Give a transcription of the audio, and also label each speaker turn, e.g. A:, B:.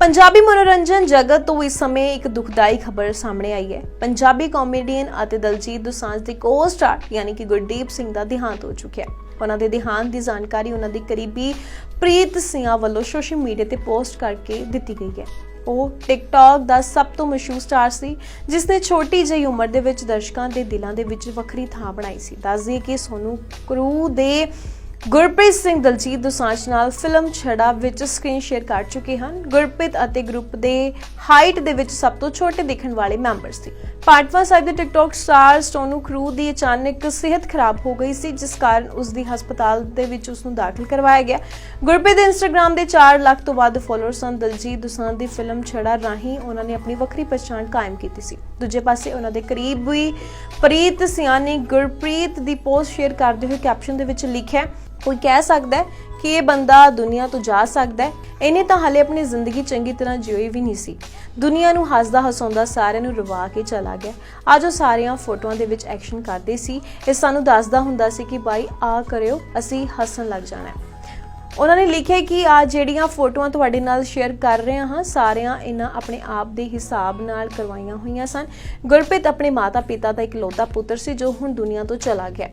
A: ਪੰਜਾਬੀ ਮਨੋਰੰਜਨ ਜਗਤ ਤੋਂ ਇਸ ਸਮੇਂ ਇੱਕ ਦੁਖਦਾਈ ਖਬਰ ਸਾਹਮਣੇ ਆਈ ਹੈ। ਪੰਜਾਬੀ ਕਾਮੇਡੀਅਨ ਅਤੇ ਦਲਜੀਤ ਦੋਸਾਂਝ ਦੇ ਕੋ-ਸਟਾਰ ਯਾਨੀ ਕਿ ਗੁਰਦੀਪ ਸਿੰਘ ਦਾ ਦੇਹਾਂਤ ਹੋ ਚੁੱਕਿਆ ਹੈ। ਉਹਨਾਂ ਦੇ ਦੇਹਾਂਤ ਦੀ ਜਾਣਕਾਰੀ ਉਹਨਾਂ ਦੇ ਕਰੀਬੀ ਪ੍ਰੀਤ ਸਿੰਘਾ ਵੱਲੋਂ ਸੋਸ਼ਲ ਮੀਡੀਆ ਤੇ ਪੋਸਟ ਕਰਕੇ ਦਿੱਤੀ ਗਈ ਹੈ। ਉਹ ਟਿਕਟੌਕ ਦਾ ਸਭ ਤੋਂ ਮਸ਼ਹੂਰ ਸਟਾਰ ਸੀ, ਜਿਸ ਨੇ ਛੋਟੀ ਜਿਹੀ ਉਮਰ ਦੇ ਵਿੱਚ ਦਰਸ਼ਕਾਂ ਦੇ ਦਿਲਾਂ ਦੇ ਵਿੱਚ ਵੱਖਰੀ ਥਾਂ ਬਣਾਈ ਸੀ। ਦੱਸਦੀ ਕਿ ਸੋਨੂ ਕਰੂ ਦੇ ਗੁਰਪ੍ਰੀਤ ਸਿੰਘ ਦਲਜੀਤ ਦੋਸਾਂਝ ਨਾਲ ਫਿਲਮ ਛੜਾ ਵਿੱਚ ਸਕਰੀਨ ਸ਼ੇਅਰ ਕਰ ਚੁੱਕੇ ਹਨ। ਗੁਰਪ੍ਰੀਤ ਅਤੇ ਗਰੁੱਪ ਦੇ ਹਾਈਟ ਦੇ ਵਿੱਚ ਸਭ ਤੋਂ ਛੋਟੇ ਦਿਖਣ ਵਾਲੇ ਮੈਂਬਰ ਸੀ। ਪਾਟਵਾ ਸਾਹਿਬ ਦੇ ਟਿਕਟੌਕ ਸਟਾਰ ਸੋਨੂ ਕਰੂ ਦੀ ਅਚਾਨਕ ਸਿਹਤ ਖਰਾਬ ਹੋ ਗਈ ਸੀ, ਜਿਸ ਕਾਰਨ ਉਸ ਦੀ ਹਸਪਤਾਲ ਦੇ ਵਿੱਚ ਉਸ ਨੂੰ ਦਾਖਲ ਕਰਵਾਇਆ ਗਿਆ। ਗੁਰਪ੍ਰੀਤ ਦੇ ਇੰਸਟਾਗ੍ਰam ਦੇ 4 ਲੱਖ ਤੋਂ ਵੱਧ ਫਾਲੋਅਰਸ ਹਨ ਦਲਜੀਤ ਦੋਸਾਂਝ ਦੀ ਫਿਲਮ ਛੜਾ ਰਾਹੀਂ ਉਹਨਾਂ ਨੇ ਆਪਣੀ ਵੱਖਰੀ ਪਛਾਣ ਕਾਇਮ ਕੀਤੀ ਸੀ। ਦੂਜੇ ਪਾਸੇ ਉਹਨਾਂ ਦੇ ਕਰੀਬ ਵੀ ਪ੍ਰੀਤ ਸਿਆਂ ਗੁਰਪ੍ਰੀਤ ਦੀ ਪੋਸਟ ਸ਼ੇਅਰ ਕਰਦੇ ਹੋਏ ਕੈਪਸ਼ਨ ਦੇ ਵਿੱਚ ਲਿਖਿਆ ਕੋਈ ਕਹਿ ਸਕਦਾ ਕਿ ਇਹ ਬੰਦਾ ਦੁਨੀਆ ਤੋਂ ਜਾ ਸਕਦਾ ਹੈ, ਇਹਨੇ ਤਾਂ ਹਾਲੇ ਆਪਣੀ ਜ਼ਿੰਦਗੀ ਚੰਗੀ ਤਰ੍ਹਾਂ ਜਿਉਈ ਵੀ ਨਹੀਂ ਸੀ। ਦੁਨੀਆ ਨੂੰ ਹੱਸਦਾ ਹਸਾਉਂਦਾ ਸਾਰਿਆਂ ਨੂੰ ਰਵਾ ਕੇ ਚਲਾ ਗਿਆ। ਅੱਜ ਉਹ ਸਾਰੀਆਂ ਫੋਟੋਆਂ ਦੇ ਵਿੱਚ ਐਕਸ਼ਨ ਕਰਦੇ ਸੀ। ਇਹ ਸਾਨੂੰ ਦੱਸਦਾ ਹੁੰਦਾ ਸੀ ਕਿ ਬਾਈ ਆ ਕਰਿਓ, ਅਸੀਂ ਹੱਸਣ ਲੱਗ ਜਾਣਾ ਉਹਨਾਂ ਨੇ ਲਿਖਿਆ ਕਿ ਆ ਜਿਹੜੀਆਂ ਫੋਟੋਆਂ ਤੁਹਾਡੇ ਨਾਲ ਸ਼ੇਅਰ ਕਰ ਰਹੇ ਹਾਂ, ਸਾਰਿਆਂ ਇਹਨਾਂ ਆਪਣੇ ਆਪ ਦੇ ਹਿਸਾਬ ਨਾਲ ਕਰਵਾਈਆਂ ਹੋਈਆਂ ਸਨ। ਗੁਰਪ੍ਰੀਤ ਆਪਣੇ ਮਾਤਾ-ਪਿਤਾ ਦਾ ਇਕਲੌਤਾ ਪੁੱਤਰ ਸੀ ਜੋ ਹੁਣ ਦੁਨੀਆ ਤੋਂ ਚਲਾ ਗਿਆ।